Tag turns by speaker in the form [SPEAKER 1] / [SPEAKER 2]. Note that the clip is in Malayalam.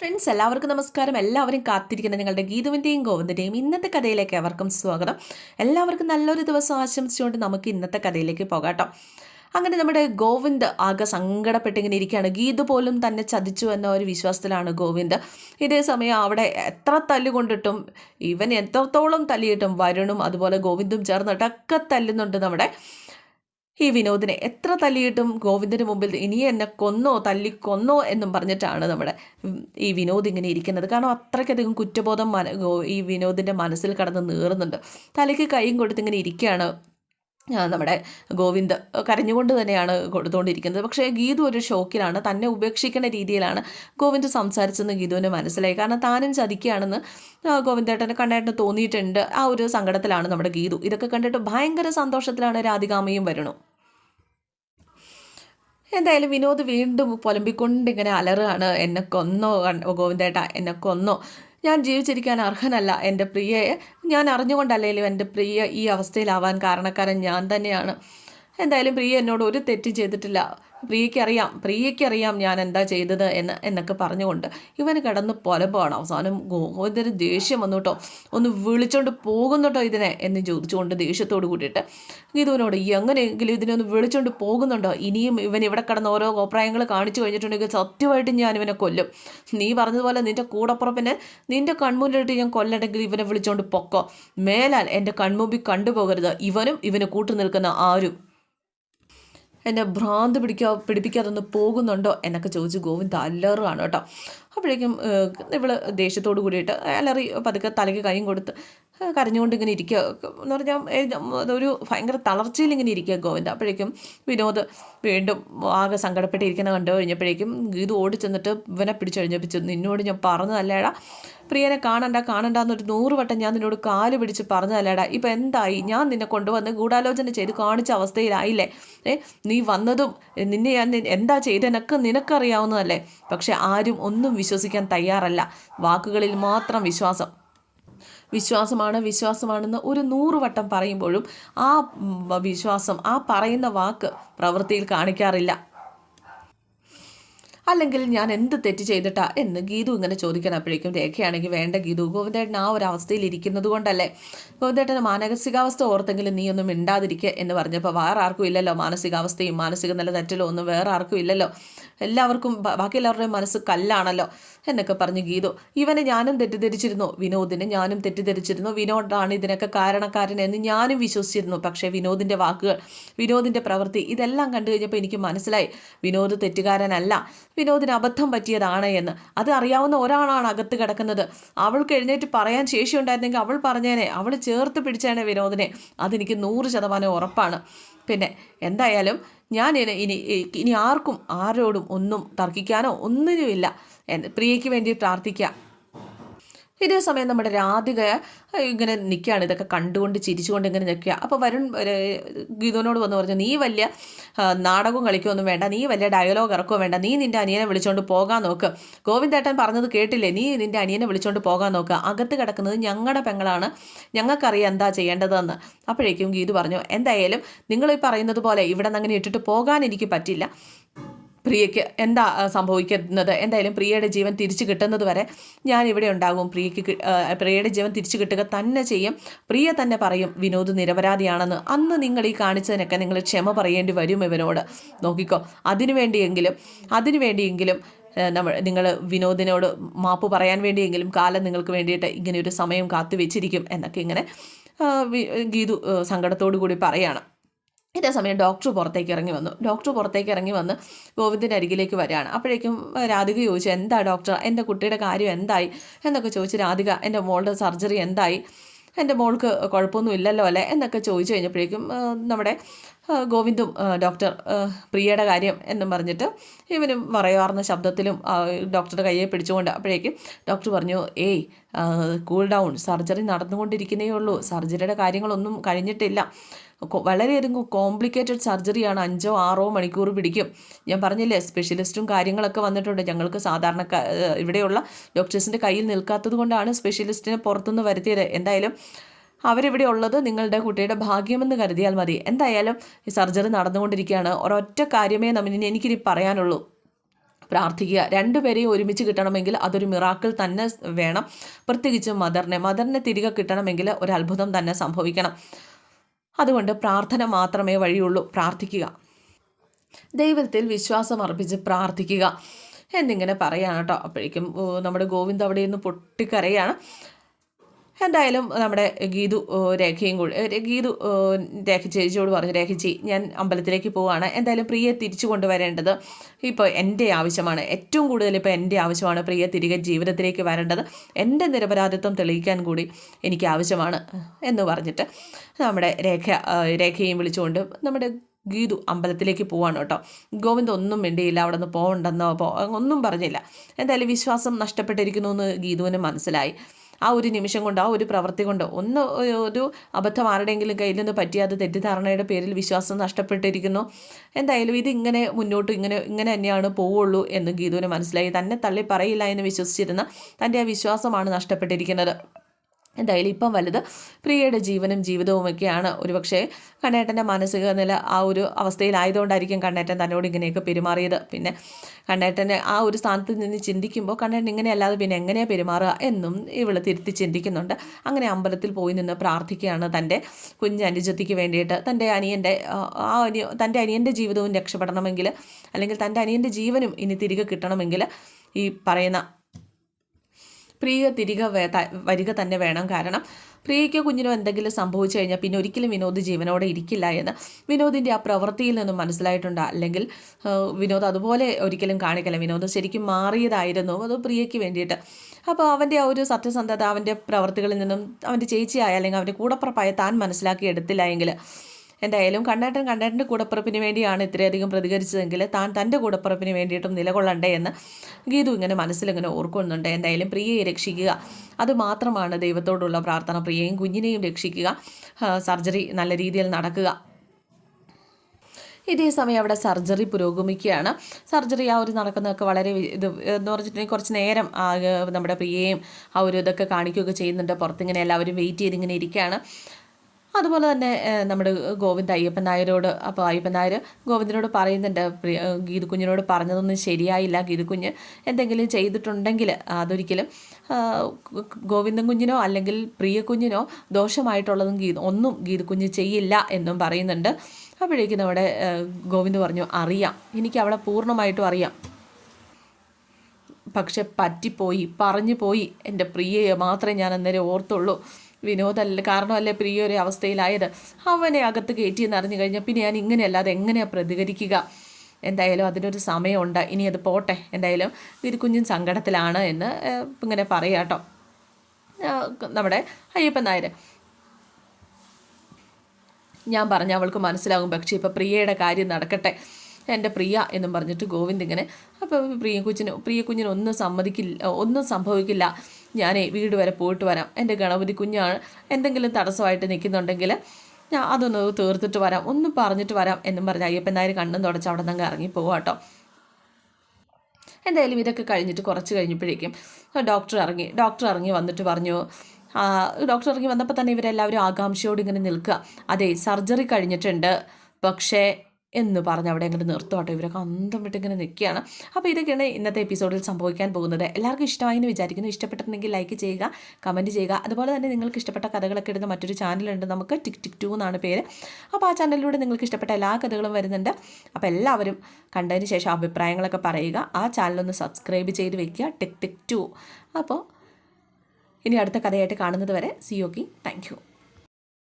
[SPEAKER 1] ഫ്രണ്ട്സ് എല്ലാവർക്കും നമസ്കാരം. എല്ലാവരും കാത്തിരിക്കുന്ന നിങ്ങളുടെ ഗീതുവിന്റെയും ഗോവിന്ദന്റെയും ഇന്നത്തെ കഥയിലേക്ക് അവർക്കും സ്വാഗതം. എല്ലാവർക്കും നല്ലൊരു ദിവസം ആശംസിച്ചുകൊണ്ട് നമുക്ക് ഇന്നത്തെ കഥയിലേക്ക് പോകാട്ടോ. അങ്ങനെ നമ്മുടെ ഗോവിന്ദ് ആകെ സങ്കടപ്പെട്ടിങ്ങനെ ഇരിക്കുകയാണ്. ഗീതു പോലും തന്നെ ചതിച്ചു എന്ന ഒരു വിശ്വാസത്തിലാണ് ഗോവിന്ദ്. ഇതേ സമയം അവിടെ എത്ര തല്ലുകൊണ്ടിട്ടും ഇവൻ എത്രത്തോളം തല്ലിയിട്ടും വരുണും അതുപോലെ ഗോവിന്ദും ചേർന്നിട്ടൊക്കെ തല്ലുന്നുണ്ട് നമ്മുടെ ഈ വിനോദിനെ എത്ര തല്ലിയിട്ടും ഗോവിന്ദന് മുമ്പിൽ ഇനി എന്നെ കൊന്നോ തല്ലിക്കൊന്നോ എന്നും പറഞ്ഞിട്ടാണ് നമ്മുടെ ഈ വിനോദ് ഇങ്ങനെ ഇരിക്കുന്നത്. കാരണം അത്രയ്ക്കധികം കുറ്റബോധം മന ഈ വിനോദിന്റെ മനസ്സിൽ കടന്ന് നീറുന്നുണ്ട്. തലയ്ക്ക് കൈയും കൊടുത്ത് ഇങ്ങനെ ഇരിക്കുകയാണ് നമ്മുടെ ഗോവിന്ദ്. കരഞ്ഞുകൊണ്ട് തന്നെയാണ് കൊടുത്തുകൊണ്ടിരിക്കുന്നത് പക്ഷേ ഗീതു ഒരു ഷോക്കിലാണ്. തന്നെ ഉപേക്ഷിക്കുന്ന രീതിയിലാണ് ഗോവിന്ദ് സംസാരിച്ചെന്ന് ഗീതുവിന് മനസ്സിലായി. കാരണം താനും ചതിക്കുകയാണെന്ന് ഗോവിന്ദേട്ടന് കണ്ണേട്ടന് തോന്നിയിട്ടുണ്ട് ആ ഒരു സങ്കടത്തിലാണ് നമ്മുടെ ഗീതു. ഇതൊക്കെ കണ്ടിട്ട് ഭയങ്കര സന്തോഷത്തിലാണ് രാധികാമയും വരണു. എന്തായാലും വിനോദ് വീണ്ടും പുലമ്പിക്കൊണ്ട് ഇങ്ങനെ അലറുകയാണ് എന്നെ കൊന്നോ ഗോവിന്ദേട്ട എന്നെ കൊന്നോ. ഞാൻ ജീവിച്ചിരിക്കാൻ അർഹനല്ല. എന്റെ പ്രിയയെ ഞാൻ അറിഞ്ഞുകൊണ്ടല്ലേലും എന്റെ പ്രിയ ഈ അവസ്ഥയിലാവാൻ കാരണക്കാരൻ ഞാൻ തന്നെയാണ്. എന്തായാലും പ്രിയ എന്നോട് ഒരു തെറ്റും ചെയ്തിട്ടില്ല. പ്രിയയ്ക്കറിയാം പ്രിയയ്ക്കറിയാം ഞാൻ എന്താ ചെയ്തത് എന്ന് എന്നൊക്കെ പറഞ്ഞുകൊണ്ട് ഇവന് കിടന്ന് പൊലമ്പാണ് അവസാനം ഗോവിന്ദന് ദേഷ്യം വന്നു കേട്ടോ. ഒന്ന് വിളിച്ചോണ്ട് പോകുന്നുണ്ടോ ഇതിനെ എന്ന് ചോദിച്ചുകൊണ്ട് ദേഷ്യത്തോട് കൂടിയിട്ട്. ഗീതുവിനോട് എങ്ങനെയെങ്കിലും ഇതിനെ ഒന്ന് വിളിച്ചോണ്ട് പോകുന്നുണ്ടോ? ഇനിയും ഇവൻ ഇവിടെ കിടന്ന് ഓരോ അഭിപ്രായങ്ങൾ കാണിച്ചു കഴിഞ്ഞിട്ടുണ്ടെങ്കിൽ സത്യമായിട്ട് ഞാൻ ഇവനെ കൊല്ലും. നീ പറഞ്ഞതുപോലെ നിന്റെ കൂടപ്പുറപ്പിനെ നിന്റെ കൺമുന്നിലിട്ട് ഞാൻ കൊല്ലണമെങ്കിൽ ഇവനെ വിളിച്ചോണ്ട് പൊക്കോ. മേലാൽ എന്റെ കൺമുമ്പിൽ കണ്ടുപോകരുത്. ഇവനും ഇവന് കൂട്ടു നിൽക്കുന്ന ആരും എന്നെ ഭ്രാന്ത് പിടിക്കാ പിടിപ്പിക്കാതൊന്ന് പോകുന്നുണ്ടോ എന്നൊക്കെ ചോദിച്ച് ഗോവിന്ദ് അല്ലറുകയാണ് കേട്ടോ. അപ്പോഴേക്കും ഇവൾ ദേഷ്യത്തോട് കൂടിയിട്ട് അലറി പതുക്കെ തലയ്ക്ക് കൈയും കൊടുത്ത് കരഞ്ഞുകൊണ്ട് ഇങ്ങനെ ഇരിക്കുക. എന്ന് പറഞ്ഞാൽ അതൊരു ഭയങ്കര തളർച്ചയിൽ ഇങ്ങനെ ഇരിക്കുക ഗോവിന്ദ്. അപ്പോഴേക്കും വിനോദ് വീണ്ടും ആകെ സങ്കടപ്പെട്ടിരിക്കുന്ന കണ്ടു കഴിഞ്ഞപ്പോഴേക്കും ഇത് ഓടി ചെന്നിട്ട് ഇവനെ പിടിച്ചഴിഞ്ഞപ്പിച്ചു. നിന്നോട് ഞാൻ പറഞ്ഞു പറഞ്ഞതല്ലേടാ? പ്രിയനെ കാണണ്ട കാണണ്ട എന്നൊരു നൂറ് വട്ടം ഞാൻ നിന്നോട് കാൽ പിടിച്ച് പറഞ്ഞതല്ലേടാ? ഇപ്പം എന്തായി? ഞാൻ നിന്നെ കൊണ്ടുവന്ന് ഗൂഢാലോചന ചെയ്ത് കാണിച്ച അവസ്ഥയിലായില്ലേ? ഏ നീ വന്നതും നിന്നെ ഞാൻ എന്താ ചെയ്തെനക്ക് നിനക്കറിയാവുന്നതല്ലേ? പക്ഷെ ആരും ഒന്നും വിശ്വസിക്കാൻ തയ്യാറല്ല. വാക്കുകളിൽ മാത്രം വിശ്വാസം. വിശ്വാസമാണ് വിശ്വാസമാണെന്ന് ഒരു നൂറ് വട്ടം പറയുമ്പോഴും ആ വിശ്വാസം ആ പറയുന്ന വാക്ക് പ്രവൃത്തിയിൽ കാണിക്കാറില്ല. അല്ലെങ്കിൽ ഞാൻ എന്ത് തെറ്റ് ചെയ്തിട്ടാ എന്ന് ഗീതു ഇങ്ങനെ ചോദിക്കണം. അപ്പോഴേക്കും രേഖയാണെങ്കിൽ വേണ്ട ഗീതു ഗോവിന്ദേട്ടൻ ആ ഒരു അവസ്ഥയിൽ ഇരിക്കുന്നത് കൊണ്ടല്ലേ? ഗോവിന്ദേട്ടന്റെ മാനസികാവസ്ഥ ഓർത്തെങ്കിലും നീ ഒന്നും മിണ്ടാതിരിക്കുക എന്ന് പറഞ്ഞപ്പോൾ വേറെ ആർക്കും ഇല്ലല്ലോ മാനസികാവസ്ഥയും മാനസിക നില തെറ്റലോ ഒന്നും വേറെ ആർക്കും ഇല്ലല്ലോ. എല്ലാവർക്കും ബാക്കി എല്ലാവരുടെയും മനസ്സ് കല്ലാണല്ലോ. എന്നൊക്കെ പറഞ്ഞു ഗീതു. ഇവനെ ഞാനും തെറ്റിദ്ധരിച്ചിരുന്നു. വിനോദിനെ ഞാനും തെറ്റിദ്ധരിച്ചിരുന്നു. വിനോദാണ് ഇതിനൊക്കെ കാരണക്കാരൻ എന്ന് ഞാനും വിശ്വസിച്ചിരുന്നു. പക്ഷേ വിനോദിന്റെ വാക്കുകൾ വിനോദിന്റെ പ്രവൃത്തി ഇതെല്ലാം കണ്ടു കഴിഞ്ഞപ്പോൾ എനിക്ക് മനസ്സിലായി. വിനോദ് തെറ്റുകാരനല്ല. വിനോദിന് അബദ്ധം പറ്റിയതാണ് എന്ന്. അത് അറിയാവുന്ന ഒരാളാണ് അകത്ത് കിടക്കുന്നത്. അവൾക്ക് എഴുന്നേറ്റ് പറയാൻ ശേഷിയുണ്ടായിരുന്നെങ്കിൽ അവൾ പറഞ്ഞേനെ. അവൾ ചേർത്ത് പിടിച്ചേനെ വിനോദിനെ. അതെനിക്ക് നൂറ് ശതമാനം ഉറപ്പാണ്. പിന്നെ എന്തായാലും ഞാൻ ഇനി ഇനി ആർക്കും ആരോടും ഒന്നും തർക്കിക്കാനോ ഒന്നിനുമില്ല. പ്രിയയ്ക്ക് വേണ്ടി പ്രാർത്ഥിക്കാം. ഇതേ സമയം നമ്മുടെ രാധിക ഇങ്ങനെ നിൽക്കുകയാണ് ഇതൊക്കെ കണ്ടുകൊണ്ട് ചിരിച്ചുകൊണ്ട് ഇങ്ങനെ നിൽക്കുക അപ്പോൾ വരുൺ ഗീതനോട് വന്ന് പറഞ്ഞു നീ വലിയ നാടകവും കളിക്കുകയൊന്നും വേണ്ട. നീ വലിയ ഡയലോഗ് ഇറക്കുകയോ വേണ്ട. നീ നിന്റെ അനിയനെ വിളിച്ചുകൊണ്ട് പോകാൻ നോക്ക്. ഗോവിന്ദേട്ടൻ പറഞ്ഞത് കേട്ടില്ലേ? നീ നിന്റെ അനിയനെ വിളിച്ചുകൊണ്ട് പോകാൻ നോക്കുക അകത്ത് കിടക്കുന്നത് ഞങ്ങളുടെ പെങ്ങളാണ്. ഞങ്ങൾക്കറിയാം എന്താ ചെയ്യേണ്ടതെന്ന്. അപ്പോഴേക്കും ഗീതു പറഞ്ഞു എന്തായാലും നിങ്ങൾ ഈ പറയുന്നത് പോലെ ഇവിടെ നിന്ന് അങ്ങനെ ഇട്ടിട്ട് പോകാൻ എനിക്ക് പറ്റില്ല. പ്രിയയ്ക്ക് എന്താ സംഭവിക്കുന്നത്? എന്തായാലും പ്രിയയുടെ ജീവൻ തിരിച്ചു കിട്ടുന്നത് വരെ ഞാൻ ഇവിടെ ഉണ്ടാകും. പ്രിയയ്ക്ക് പ്രിയയുടെ ജീവൻ തിരിച്ചു കിട്ടുക തന്നെ ചെയ്യും. പ്രിയ തന്നെ പറയും വിനോദ് നിരപരാധിയാണെന്ന്. അന്ന് നിങ്ങൾ ഈ കാണിച്ചതിനൊക്കെ നിങ്ങൾ ക്ഷമ പറയേണ്ടി വരും ഇവനോട്. നോക്കിക്കോ അതിനു വേണ്ടിയെങ്കിലും അതിനു വേണ്ടിയെങ്കിലും നമ്മൾ നിങ്ങൾ വിനോദിനോട് മാപ്പ് പറയാൻ വേണ്ടിയെങ്കിലും കാലം നിങ്ങൾക്ക് വേണ്ടിയിട്ട് ഇങ്ങനെ ഒരു സമയം കാത്തു വെച്ചിരിക്കും എന്നൊക്കെ ഇങ്ങനെ ഗീതു സങ്കടത്തോടു കൂടി പറയാണ്. ഇതേ സമയം ഡോക്ടർ പുറത്തേക്ക് ഇറങ്ങി വന്നു. ഡോക്ടർ പുറത്തേക്ക് ഇറങ്ങി വന്ന് ഗോവിന്ദിന്റെ അരികിലേക്ക് വരികയാണ്. അപ്പോഴേക്കും രാധിക ചോദിച്ചു എന്താ ഡോക്ടർ? എന്റെ കുട്ടിയുടെ കാര്യം എന്തായി? എന്നൊക്കെ ചോദിച്ച് രാധിക എന്റെ മോളുടെ സർജറി എന്തായി? എന്റെ മോൾക്ക് കുഴപ്പമൊന്നും ഇല്ലല്ലോ അല്ലേ? എന്നൊക്കെ ചോദിച്ചു കഴിഞ്ഞപ്പോഴേക്കും നമ്മുടെ ഗോവിന്ദും ഡോക്ടർ പ്രിയയുടെ കാര്യം എന്നും പറഞ്ഞിട്ട് ഇവനും പറയാറുന്ന ശബ്ദത്തിലും ഡോക്ടറുടെ കയ്യെ പിടിച്ചുകൊണ്ട് അപ്പോഴേക്കും ഡോക്ടർ പറഞ്ഞു ഏയ് കൂൾ ഡൗൺ സർജറി നടന്നുകൊണ്ടിരിക്കുന്നേ ഉള്ളൂ. സർജറിയുടെ കാര്യങ്ങളൊന്നും കഴിഞ്ഞിട്ടില്ല. വളരെയധികം കോംപ്ലിക്കേറ്റഡ് സർജറിയാണ് അഞ്ചോ ആറോ മണിക്കൂർ പിടിക്കും. ഞാൻ പറഞ്ഞില്ലേ സ്പെഷ്യലിസ്റ്റും കാര്യങ്ങളൊക്കെ വന്നിട്ടുണ്ട്. ഞങ്ങൾക്ക് സാധാരണ ഇവിടെയുള്ള ഡോക്ടേഴ്സിന്റെ കയ്യിൽ നിൽക്കാത്തത് കൊണ്ടാണ് സ്പെഷ്യലിസ്റ്റിനെ പുറത്തുനിന്ന് വരുത്തിയത്. എന്തായാലും അവരിവിടെ ഉള്ളത് നിങ്ങളുടെ കുട്ടിയുടെ ഭാഗ്യമെന്ന് കരുതിയാൽ മതി. എന്തായാലും ഈ സർജറി നടന്നുകൊണ്ടിരിക്കുകയാണ്. ഒരൊറ്റ കാര്യമേ നമ്മിനി എനിക്കിനി പറയാനുള്ളൂ. പ്രാർത്ഥിക്കുക. രണ്ടുപേരെയും ഒരുമിച്ച് കിട്ടണമെങ്കിൽ അതൊരു മിറാക്കിൾ തന്നെ വേണം. പ്രത്യേകിച്ച് മദറിനെ. മദറിനെ തിരികെ കിട്ടണമെങ്കിൽ ഒരു അത്ഭുതം തന്നെ സംഭവിക്കണം. അതുകൊണ്ട് പ്രാർത്ഥന മാത്രമേ വഴിയുള്ളൂ. പ്രാർത്ഥിക്കുക. ദൈവത്തിൽ വിശ്വാസം അർപ്പിച്ച് പ്രാർത്ഥിക്കുക. എന്നിങ്ങനെ പറയാണ് കേട്ടോ. അപ്പോഴേക്കും നമ്മുടെ ഗോവിന്ദ് അവിടെ നിന്ന് പൊട്ടിക്കരയാണ്. എന്തായാലും നമ്മുടെ ഗീതു രേഖയും കൂടി ഗീതു രേഖ ചേച്ചിയോട് പറഞ്ഞു രേഖച്ചി ഞാൻ അമ്പലത്തിലേക്ക് പോവുകയാണ് എന്തായാലും പ്രിയെ തിരിച്ചു കൊണ്ടുവരേണ്ടത് ഇപ്പോൾ എന്റെ ആവശ്യമാണ്. ഏറ്റവും കൂടുതൽ ഇപ്പോൾ എന്റെ ആവശ്യമാണ് പ്രിയ തിരികെ ജീവിതത്തിലേക്ക് വരേണ്ടത്. എന്റെ നിരപരാധിത്വം തെളിയിക്കാൻ കൂടി എനിക്ക് ആവശ്യമാണ് എന്ന് പറഞ്ഞിട്ട് നമ്മുടെ രേഖ രേഖയും വിളിച്ചുകൊണ്ട് നമ്മുടെ ഗീതു അമ്പലത്തിലേക്ക് പോവാണ് കേട്ടോ. ഗോവിന്ദ് ഒന്നും വേണ്ടിയില്ല അവിടെ നിന്ന് പോകണ്ടെന്നോ ഒന്നും പറഞ്ഞില്ല. എന്തായാലും വിശ്വാസം നഷ്ടപ്പെട്ടിരിക്കുന്നു എന്ന് ഗീതുവിന് മനസ്സിലായി. ആ ഒരു നിമിഷം കൊണ്ട് ആ ഒരു പ്രവൃത്തി കൊണ്ട് ഒന്ന് ഒരു അബദ്ധം ആരുടെയെങ്കിലും കയ്യിൽ നിന്ന് പറ്റിയ അത് തെറ്റിദ്ധാരണയുടെ പേരിൽ വിശ്വാസം നഷ്ടപ്പെട്ടിരിക്കുന്നു. എന്തായാലും ഇത് ഇങ്ങനെ മുന്നോട്ട് ഇങ്ങനെ ഇങ്ങനെ തന്നെയാണ് പോവുള്ളൂ എന്ന് ഗീതുവിന് മനസ്സിലായി. തന്നെ തള്ളി പറയില്ല എന്ന് വിശ്വസിച്ചിരുന്ന തന്റെ ആ വിശ്വാസമാണ് നഷ്ടപ്പെട്ടിരിക്കുന്നത്. എന്തായാലും ഇപ്പം വലുത് പ്രിയയുടെ ജീവനും ജീവിതവും ഒക്കെയാണ്. ഒരുപക്ഷെ കണ്ണേട്ടന്റെ മാനസിക നില ആ ഒരു അവസ്ഥയിലായതുകൊണ്ടായിരിക്കും കണ്ണേട്ടൻ തന്നോട് ഇങ്ങനെയൊക്കെ പെരുമാറിയത്. പിന്നെ കണ്ണേട്ടനെ ആ ഒരു സ്ഥാനത്ത് നിന്ന് ചിന്തിക്കുമ്പോൾ കണ്ണേട്ടൻ ഇങ്ങനെയല്ലാതെ പിന്നെ എങ്ങനെയാണ് പെരുമാറുക എന്നും ഇവൾ തിരുത്തി ചിന്തിക്കുന്നുണ്ട്. അങ്ങനെ അമ്പലത്തിൽ പോയി നിന്ന് പ്രാർത്ഥിക്കുകയാണ് തന്റെ കുഞ്ഞ് അനുജത്തിക്ക് വേണ്ടിയിട്ട്. തന്റെ അനിയന്റെ ആ അനിയ തന്റെ അനിയന്റെ ജീവിതവും രക്ഷപ്പെടണമെങ്കിൽ അല്ലെങ്കിൽ തന്റെ അനിയന്റെ ജീവനും ഇനി തിരികെ കിട്ടണമെങ്കിൽ ഈ പറയുന്ന പ്രിയ തിരികെ വരിക തന്നെ വേണം. കാരണം പ്രിയയ്ക്കോ കുഞ്ഞിനോ എന്തെങ്കിലും സംഭവിച്ചു കഴിഞ്ഞാൽ പിന്നെ ഒരിക്കലും വിനോദ് ജീവനോടെ ഇരിക്കില്ല എന്ന് വിനോദിന്റെ ആ പ്രവൃത്തിയിൽ നിന്നും മനസ്സിലായിട്ടുണ്ട്? അല്ലെങ്കിൽ വിനോദ് അതുപോലെ ഒരിക്കലും കാണിക്കില്ല. വിനോദ് ശരിക്കും മാറിയതായിരുന്നു അത് പ്രിയയ്ക്ക് വേണ്ടിയിട്ട്? അപ്പോൾ അവന്റെ ആ ഒരു സത്യസന്ധത അവന്റെ പ്രവൃത്തികളിൽ നിന്നും അവന്റെ ചേച്ചിയായ അല്ലെങ്കിൽ അവന്റെ കൂടപ്പുറപ്പായ താൻ മനസ്സിലാക്കി എടുത്തില്ല എങ്കിൽ എന്തായാലും കണ്ണേട്ടൻ കണ്ണേട്ടന്റെ കൂടപ്പിറപ്പിന് വേണ്ടിയാണ് ഇത്രയധികം പ്രതികരിച്ചതെങ്കിൽ താൻ തന്റെ കൂടപ്പിറപ്പിന് വേണ്ടിയിട്ടും നിലകൊള്ളണ്ടേ എന്ന് ഗീതു ഇങ്ങനെ മനസ്സിലിങ്ങനെ ഓർക്കുന്നുണ്ട്. എന്തായാലും പ്രിയയെ രക്ഷിക്കുക. അതുമാത്രമാണ് ദൈവത്തോടുള്ള പ്രാർത്ഥന. പ്രിയയും കുഞ്ഞിനെയും രക്ഷിക്കുക. സർജറി നല്ല രീതിയിൽ നടക്കുക. ഇതേ സമയം അവിടെ സർജറി പുരോഗമിക്കുകയാണ്. സർജറി ആ ഒരു നടക്കുന്നതൊക്കെ വളരെ ഇത് എന്ന് പറഞ്ഞിട്ടുണ്ടെങ്കിൽ കുറച്ച് നേരം നമ്മുടെ പ്രിയയും ആ ഒരു ഇതൊക്കെ കാണിക്കുകയൊക്കെ ചെയ്യുന്നുണ്ട്. പുറത്തിങ്ങനെ എല്ലാവരും വെയിറ്റ് ചെയ്തിങ്ങനെ ഇരിക്കുകയാണ്. അതുപോലെ തന്നെ നമ്മുടെ ഗോവിന്ദ് അയ്യപ്പൻ നായരോട് അപ്പോൾ അയ്യപ്പൻ നായർ ഗോവിന്ദനോട് പറയുന്നുണ്ട് ഗീതു കുഞ്ഞിനോട് പറഞ്ഞതൊന്നും ശരിയായില്ല ഗീതു കുഞ്ഞ് എന്തെങ്കിലും ചെയ്തിട്ടുണ്ടെങ്കിൽ അതൊരിക്കലും ഗോവിന്ദൻ കുഞ്ഞിനോ അല്ലെങ്കിൽ പ്രിയ കുഞ്ഞിനോ ദോഷമായിട്ടുള്ളതും ഗീ ഒന്നും ഗീതു കുഞ്ഞ് ചെയ്യില്ല എന്നും പറയുന്നുണ്ട്. അപ്പോഴേക്കും നമ്മുടെ ഗോവിന്ദ് പറഞ്ഞു അറിയാം എനിക്ക് അവളെ പൂർണമായിട്ടും അറിയാം. പക്ഷെ പറ്റിപ്പോയി പറഞ്ഞു പോയി എന്റെ പ്രിയയെ മാത്രമേ ഞാൻ അന്നേരം ഓർത്തുള്ളൂ. വിനോദല്ല കാരണമല്ലേ പ്രിയ ഒരു അവസ്ഥയിലായത്. അവനെ അകത്ത് കയറ്റിയെന്ന് അറിഞ്ഞു കഴിഞ്ഞാൽ പിന്നെ ഞാൻ ഇങ്ങനെയല്ലാതെ എങ്ങനെയാണ് പ്രതികരിക്കുക? എന്തായാലും അതിനൊരു സമയമുണ്ട്. ഇനി അത് പോട്ടെ. എന്തായാലും ഇത് കുഞ്ഞും സങ്കടത്തിലാണ് എന്ന് ഇങ്ങനെ പറയാം കേട്ടോ. നമ്മുടെ അയ്യപ്പൻ നായർ ഞാൻ പറഞ്ഞ അവൾക്ക് മനസ്സിലാകും പക്ഷേ ഇപ്പോൾ പ്രിയയുടെ കാര്യം നടക്കട്ടെ. എന്റെ പ്രിയ എന്നും പറഞ്ഞിട്ട് ഗോവിന്ദ് ഇങ്ങനെ അപ്പോൾ പ്രിയ കുഞ്ഞിന് പ്രിയ കുഞ്ഞിന് ഒന്നും സമ്മതിക്കില്ല ഒന്നും സംഭവിക്കില്ല. ഞാനേ വീട് വരെ പോയിട്ട് വരാം. എന്റെ ഗണപതി കുഞ്ഞാണ് എന്തെങ്കിലും തടസ്സമായിട്ട് നിൽക്കുന്നുണ്ടെങ്കിൽ ഞാൻ അതൊന്ന് തീർത്തിട്ട് വരാം. ഒന്ന് പറഞ്ഞിട്ട് വരാം എന്നും പറഞ്ഞ് അയ്യപ്പൻ നായർ കണ്ണും തുടച്ച് അവിടെ നിന്ന് ഇറങ്ങി പോവാട്ടോ എന്തായാലും ഇതൊക്കെ കഴിഞ്ഞിട്ട് കുറച്ച് കഴിഞ്ഞപ്പോഴേക്കും ഡോക്ടർ ഇറങ്ങി. ഡോക്ടർ ഇറങ്ങി വന്നിട്ട് പറഞ്ഞു ഡോക്ടർ ഇറങ്ങി വന്നപ്പോൾ തന്നെ ഇവരെല്ലാവരും ആകാംക്ഷയോട് ഇങ്ങനെ നിൽക്കുക. അതെ സർജറി കഴിഞ്ഞിട്ടുണ്ട്. പക്ഷേ എന്ന് പറഞ്ഞ് അവിടെ അങ്ങോട്ട് നിർത്തുവാട്ടോ ഇവരൊക്കെ അന്തം വിട്ടിങ്ങനെ നിൽക്കുകയാണ്. അപ്പോൾ ഇതൊക്കെയാണ് ഇന്നത്തെ എപ്പിസോഡിൽ സംഭവിക്കാൻ പോകുന്നത്. എല്ലാവർക്കും ഇഷ്ടമായി എന്ന് വിചാരിക്കുന്നു. ഇഷ്ടപ്പെട്ടിട്ടുണ്ടെങ്കിൽ ലൈക്ക് ചെയ്യുക കമന്റ് ചെയ്യുക. അതുപോലെ തന്നെ നിങ്ങൾക്ക് ഇഷ്ടപ്പെട്ട കഥകളൊക്കെ ഇടുന്ന മറ്റൊരു ചാനലുണ്ട്. നമുക്ക് ടിക് ടിക് ടു എന്നാണ് പേര്. അപ്പോൾ ആ ചാനലിലൂടെ നിങ്ങൾക്ക് ഇഷ്ടപ്പെട്ട എല്ലാ കഥകളും വരുന്നുണ്ട്. അപ്പോൾ എല്ലാവരും കണ്ടതിന് ശേഷം അഭിപ്രായങ്ങളൊക്കെ പറയുക. ആ ചാനലൊന്ന് സബ്സ്ക്രൈബ് ചെയ്ത് വെക്കുക. Tick tick two. അപ്പോൾ ഇനി അടുത്ത കഥയായിട്ട് കാണുന്നത് വരെ സി ഓക്കെ താങ്ക്